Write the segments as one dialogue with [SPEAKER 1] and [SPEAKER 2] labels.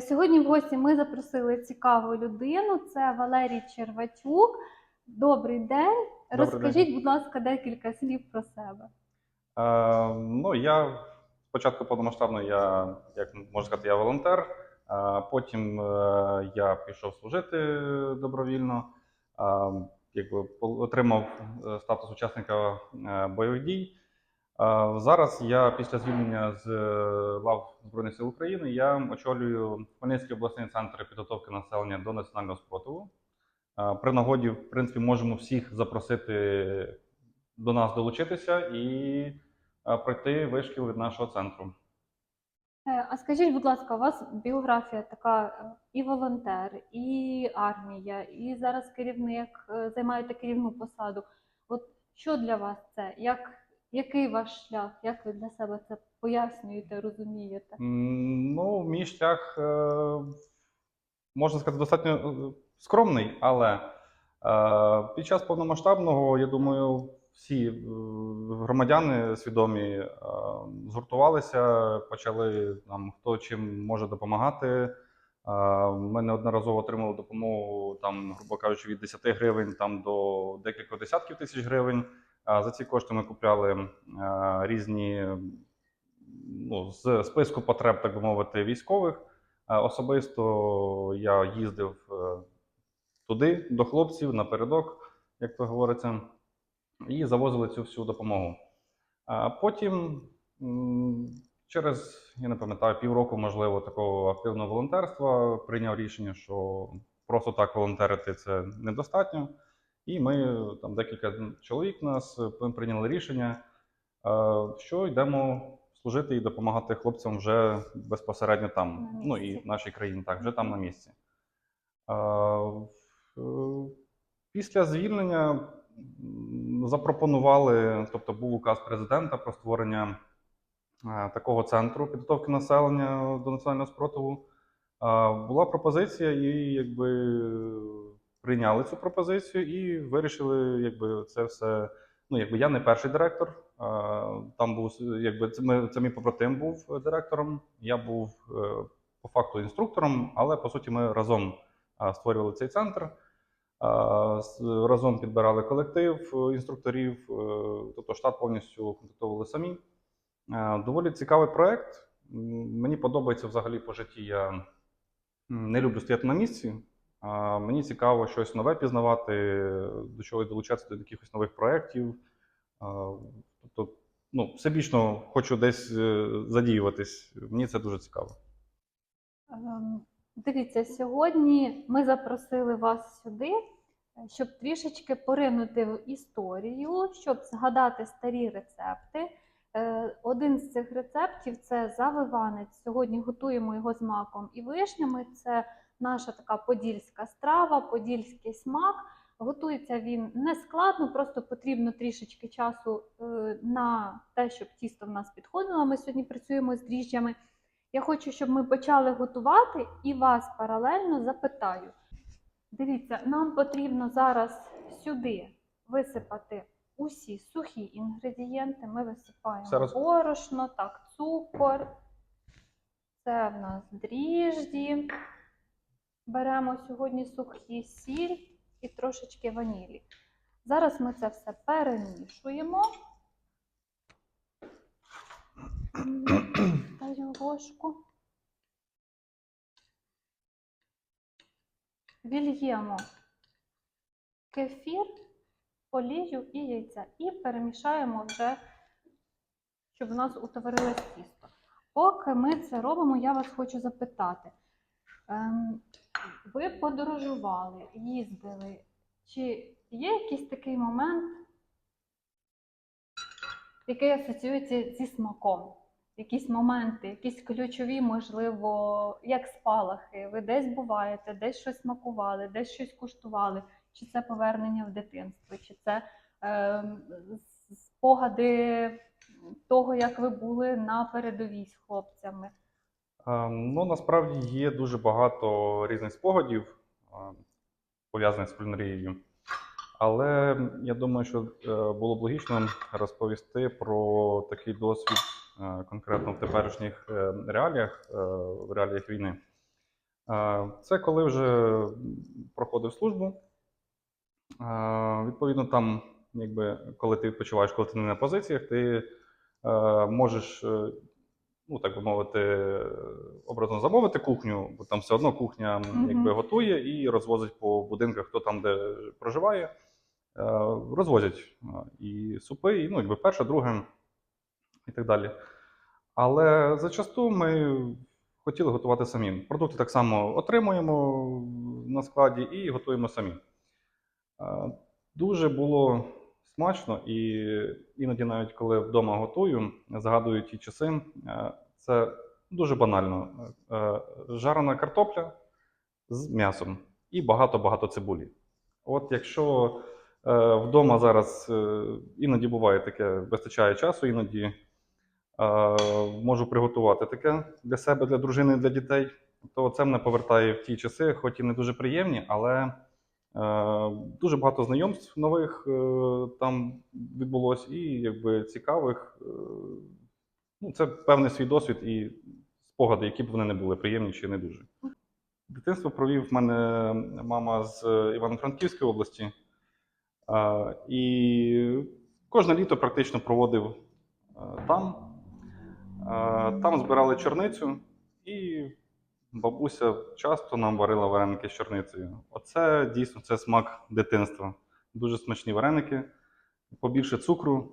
[SPEAKER 1] Сьогодні в гості ми запросили цікаву людину. Це Валерій Червачук. Добрий день.
[SPEAKER 2] Добрий
[SPEAKER 1] Розкажіть, будь ласка, декілька слів про себе.
[SPEAKER 2] Е, ну, я спочатку повномасштабно, я, як можна сказати, я волонтер. Е, потім е, я пішов служити добровільно, е, якби отримав е, статус учасника е, бойових дій. Зараз я після звільнення з е, лав Збройних сил України я очолюю Хмельницький обласний центр підготовки населення до національного спротиву. При нагоді, в принципі, можемо всіх запросити до нас долучитися і пройти вишкіл від нашого центру.
[SPEAKER 1] Е, А скажіть, будь ласка, у вас біографія така е, і волонтер, і армія, і зараз керівник, займаєте керівну посаду. От що для вас це? Як, який ваш шлях? Як ви для себе це пояснюєте, розумієте?
[SPEAKER 2] Ну, мій шлях, е, можна сказати, достатньо е, скромний, але е, під час повномасштабного, я думаю, всі громадяни свідомі згуртувалися, почали нам хто чим може допомагати. Ми неодноразово отримали допомогу, там, грубо кажучи, від 10 гривень там, до декількох десятків тисяч гривень. За ці кошти ми купляли е, різні ну, з списку потреб, так би мовити, військових. Е, Особисто я їздив е, туди, до хлопців, напередок, як то говориться, і завозили цю всю допомогу. А потім, через, я не пам'ятаю, півроку, можливо, такого активного волонтерства, прийняв рішення, що просто так волонтерити це недостатньо. І ми там декілька чоловік нас е, прийняли рішення, е, що йдемо служити і допомагати хлопцям вже безпосередньо там, ну і в нашій країні, так, вже там на місці. Е, Після звільнення запропонували, тобто був указ президента про створення такого центру підготовки населення до національного спротиву. Була пропозиція, і якби прийняли цю пропозицію і вирішили, якби це все. Ну, якби я не перший директор. Там був якби це, ми, це мій побратим був директором. Я був е, по факту інструктором, але по суті ми разом створювали цей центр. Разом підбирали колектив е, інструкторів, е, тобто штат повністю контактували самі. Доволі цікавий проект. Мені подобається взагалі по житті. Я не люблю стояти на місці. Мені цікаво щось нове пізнавати, до чогось долучатися до якихось нових проєктів. Тобто, ну, всебічно хочу десь е, задіюватись. Мені це дуже цікаво.
[SPEAKER 1] Ем, Дивіться, сьогодні ми запросили вас сюди, щоб трішечки поринути в історію, щоб згадати старі рецепти. Е, Один з цих рецептів це завиванець. Сьогодні готуємо його з маком і вишнями. Це наша така подільська страва, подільський смак. Готується він не складно, просто потрібно трішечки часу е, на те, щоб тісто в нас підходило. Ми сьогодні працюємо з дріжджами. Я хочу, щоб ми почали готувати і вас паралельно запитаю. Дивіться, нам потрібно зараз сюди висипати усі сухі інгредієнти. Ми висипаємо
[SPEAKER 2] Зараз.
[SPEAKER 1] борошно, так, цукор. Це в нас дріжджі. Беремо сьогодні сухі сіль і трошечки ванілі. Зараз ми це все перемішуємо. Даю. Вільємо кефір, олію і яйця. І перемішаємо вже, щоб у нас утворилось тісто. Поки ми це робимо, я вас хочу запитати. Ви подорожували, їздили. Чи є якийсь такий момент, який асоціюється зі смаком? Якісь моменти, якісь ключові, можливо, як спалахи. Ви десь буваєте, десь щось смакували, десь щось куштували, чи це повернення в дитинство, чи це е, спогади того, як ви були на передовій з хлопцями.
[SPEAKER 2] Е, Ну, насправді є дуже багато різних спогадів, е, пов'язаних з кулінарією. Але я думаю, що е, було б логічно розповісти про такий досвід е, конкретно в теперішніх реаліях, в реаліях війни. Це коли вже проходив службу. Відповідно, там, якби, коли ти відпочиваєш, коли ти не на позиціях, ти можеш, ну так би мовити, образно замовити кухню, бо там все одно кухня якби, готує і розвозить по будинках, хто там де проживає. Е, Розвозять е, і супи, і ну, якби перше, друге і так далі. Але зачасту ми хотіли готувати самі. Продукти так само отримуємо на складі і готуємо самі. Е, Дуже було смачно, і іноді, навіть коли вдома готую, згадую ті часи. е, Це дуже банально. Е, Жарена картопля з м'ясом і багато-багато цибулі. От якщо е, вдома зараз е, іноді буває таке, вистачає часу, іноді е, можу приготувати таке для себе, для дружини, для дітей, то це мене повертає в ті часи, хоч і не дуже приємні, але е, дуже багато знайомств нових е, там відбулось, і якби цікавих. Е, ну, це певний свій досвід і спогади, які б вони не були, приємні чи не дуже. Дитинство провів в мене мама з Івано-Франківської області. І кожне літо практично проводив там. Там збирали чорницю, і бабуся часто нам варила вареники з чорницею. Оце дійсно це смак дитинства. Дуже смачні вареники, побільше цукру.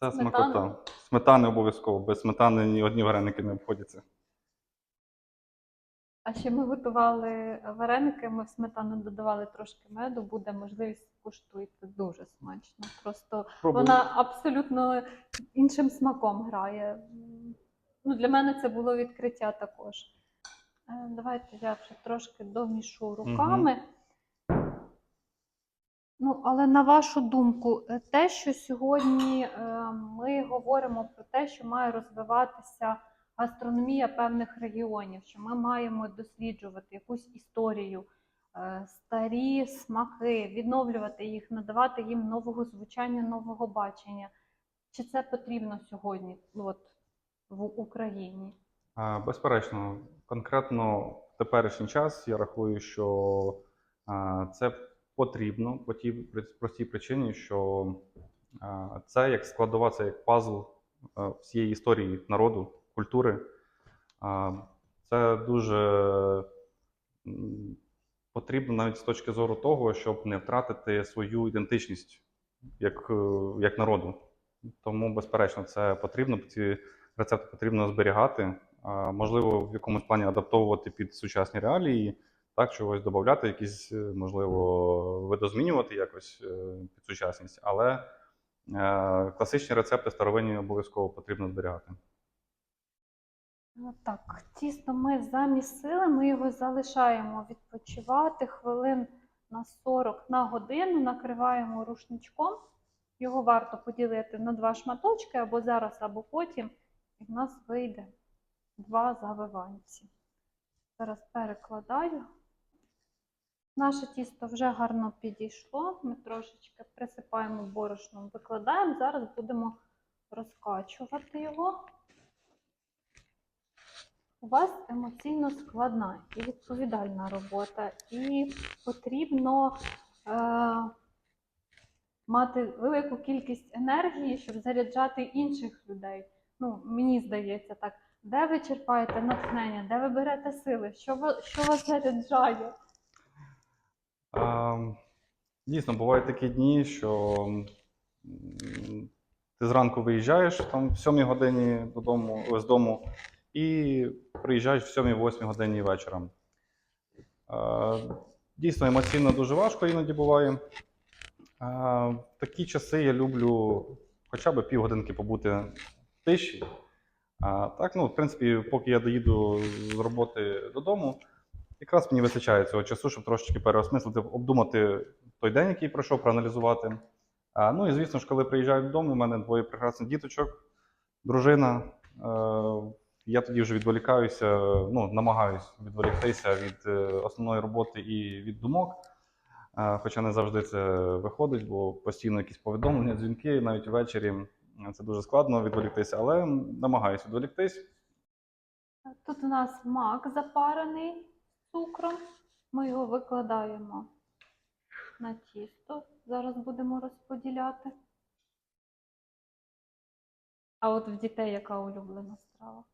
[SPEAKER 2] Це
[SPEAKER 1] Сметана?
[SPEAKER 2] смакота. Сметани обов'язково. Без сметани ні одні вареники не обходяться.
[SPEAKER 1] А ще ми готували вареники, ми в сметану додавали трошки меду, буде можливість куштуйте. Дуже смачно. Просто
[SPEAKER 2] Пробую.
[SPEAKER 1] вона абсолютно іншим смаком грає. Ну, для мене це було відкриття також. Е, Давайте я вже трошки домішу руками. Ну, але на вашу думку, е, те, що сьогодні е, ми говоримо про те, що має розвиватися гастрономія певних регіонів, що ми маємо досліджувати якусь історію, старі смаки, відновлювати їх, надавати їм нового звучання, нового бачення. Чи це потрібно сьогодні от, в Україні?
[SPEAKER 2] Безперечно, конкретно в теперішній час я рахую, що це потрібно по тій простій причині, що це як складова, це як пазл всієї історії народу, культури. Це дуже потрібно навіть з точки зору того, щоб не втратити свою ідентичність як, е, як народу. Тому, безперечно, це потрібно. Ці рецепти потрібно зберігати, можливо, в якомусь плані адаптовувати під сучасні реалії, так, чогось додати, якісь, е, можливо, видозмінювати якось е, під сучасність, але е, класичні рецепти старовинні обов'язково потрібно зберігати.
[SPEAKER 1] Так, тісто ми замісили, ми його залишаємо відпочивати хвилин на 40 на годину, накриваємо рушничком. Його варто поділити на два шматочки або зараз, або потім, і в нас вийде два завиванці. Зараз перекладаю. Наше тісто вже гарно підійшло. Ми трошечки присипаємо борошном, викладаємо. Зараз будемо розкачувати його. У вас емоційно складна і відповідальна робота, і потрібно е, мати велику кількість енергії, щоб заряджати інших людей. Ну, мені здається так. Де ви черпаєте натхнення, де ви берете сили? Що, ви, що вас заряджає?
[SPEAKER 2] Дійсно, бувають такі дні, що ти зранку виїжджаєш там в 7 годині додому, з дому і приїжджаєш в 7-8 годині вечора. Дійсно, емоційно дуже важко іноді буває. В такі часи я люблю хоча б півгодинки побути в тиші. А так, ну, в принципі, поки я доїду з роботи додому, якраз мені вистачає цього часу, щоб трошечки переосмислити, обдумати той день, який пройшов, проаналізувати. А, ну і звісно ж, коли приїжджаю додому, у мене двоє прекрасних діточок, дружина. Е, я тоді вже відволікаюся, ну, намагаюся відволіктися від е, основної роботи і від думок. Е, хоча не завжди це виходить, бо постійно якісь повідомлення, дзвінки, навіть ввечері. Це дуже складно відволіктися, але намагаюся відволіктись.
[SPEAKER 1] Тут у нас мак запарений, цукром. Ми його викладаємо на тісто. Зараз будемо розподіляти. А от в дітей яка улюблена страва?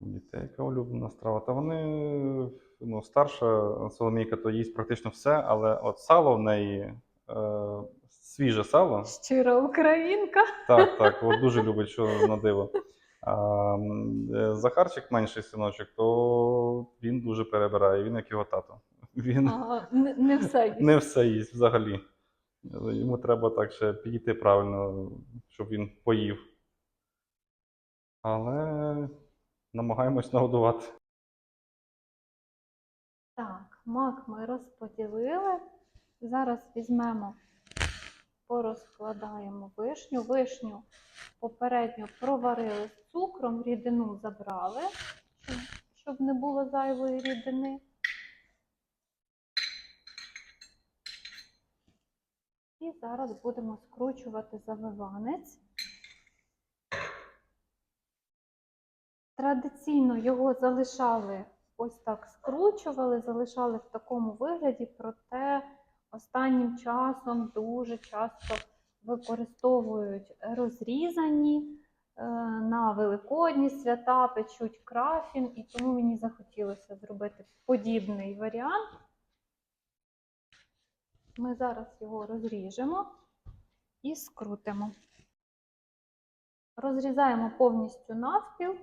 [SPEAKER 2] Дітей, яка улюблена страва. Та вони, ну, старша Соломійка, то їсть практично все, але от сало в неї, е, свіже сало.
[SPEAKER 1] Щира українка.
[SPEAKER 2] Так, так, от дуже любить, що на диво. А, е, Захарчик, менший синочок, то він дуже перебирає, він як його тато. Він
[SPEAKER 1] Ага, не, не все їсть.
[SPEAKER 2] не все їсть взагалі. Йому треба так ще підійти правильно, щоб він поїв. Але намагаємось нагодувати.
[SPEAKER 1] Так, мак ми розподілили. Зараз візьмемо, порозкладаємо вишню. Вишню попередньо проварили з цукром, рідину забрали, щоб, не було зайвої рідини. І зараз будемо скручувати завиванець. Традиційно його залишали ось так скручували, залишали в такому вигляді, проте останнім часом дуже часто використовують розрізані е, на великодні свята, печуть крафін, і тому мені захотілося зробити подібний варіант. Ми зараз його розріжемо і скрутимо. Розрізаємо повністю навпіл.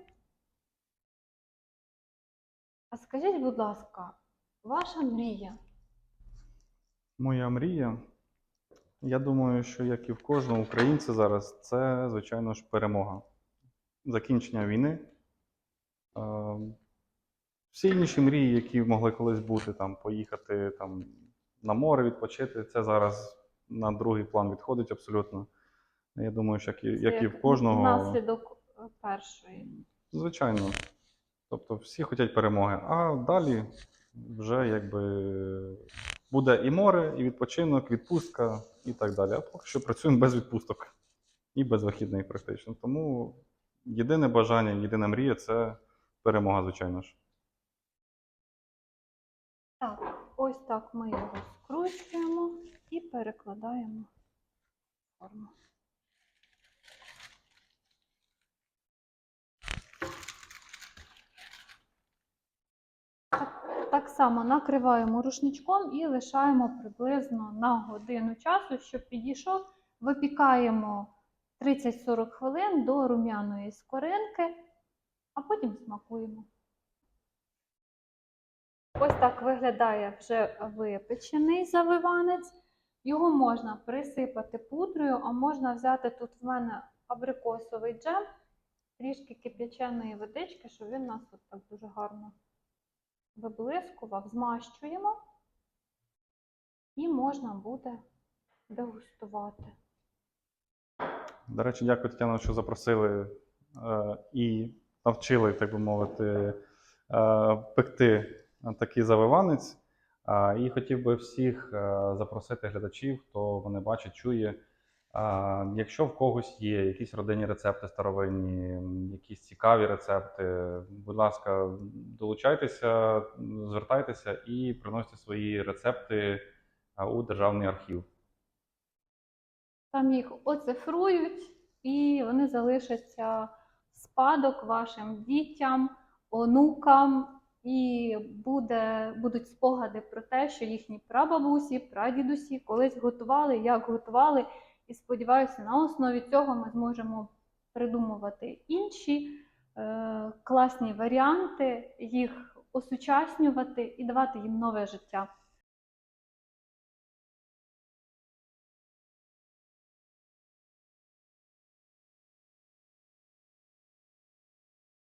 [SPEAKER 1] А скажіть, будь ласка, ваша мрія?
[SPEAKER 2] Моя мрія. Я думаю, що як і в кожного українця зараз, це, звичайно ж, перемога. Закінчення війни. Е, Всі інші мрії, які могли колись бути, там, поїхати там, на море відпочити, це зараз на другий план відходить абсолютно. Я думаю, що як і, як і в кожного.
[SPEAKER 1] Наслідок першої.
[SPEAKER 2] Звичайно. Тобто всі хочуть перемоги. А далі вже якби буде і море, і відпочинок, відпустка і так далі. А поки що працюємо без відпусток і без вихідних практично. Тому єдине бажання, єдина мрія це перемога, звичайно ж.
[SPEAKER 1] Так, ось так ми його скручуємо і перекладаємо форму. Так, само накриваємо рушничком і лишаємо приблизно на годину часу, щоб підійшов. Випікаємо 30-40 хвилин до рум'яної скоринки, а потім смакуємо. Ось так виглядає вже випечений завиванець. Його можна присипати пудрою, а можна взяти тут в мене абрикосовий джем, трішки кип'яченої водички, щоб він у нас от так дуже гарно виблискував. Змащуємо і можна буде дегустувати.
[SPEAKER 2] До речі, дякую, Тетяно, що запросили е, і навчили, так би мовити, е, пекти такий завиванець. І хотів би всіх е, запросити глядачів, хто мене бачить, чує. Якщо в когось є якісь родинні рецепти старовинні, якісь цікаві рецепти, будь ласка, долучайтеся, звертайтеся і приносьте свої рецепти у Державний архів.
[SPEAKER 1] Там їх оцифрують, і вони залишаться в спадок вашим дітям, онукам, і буде, будуть спогади про те, що їхні прабабусі, прадідусі колись готували, як готували. І сподіваюся, на основі цього ми зможемо придумувати інші е, класні варіанти, їх осучаснювати і давати їм нове життя.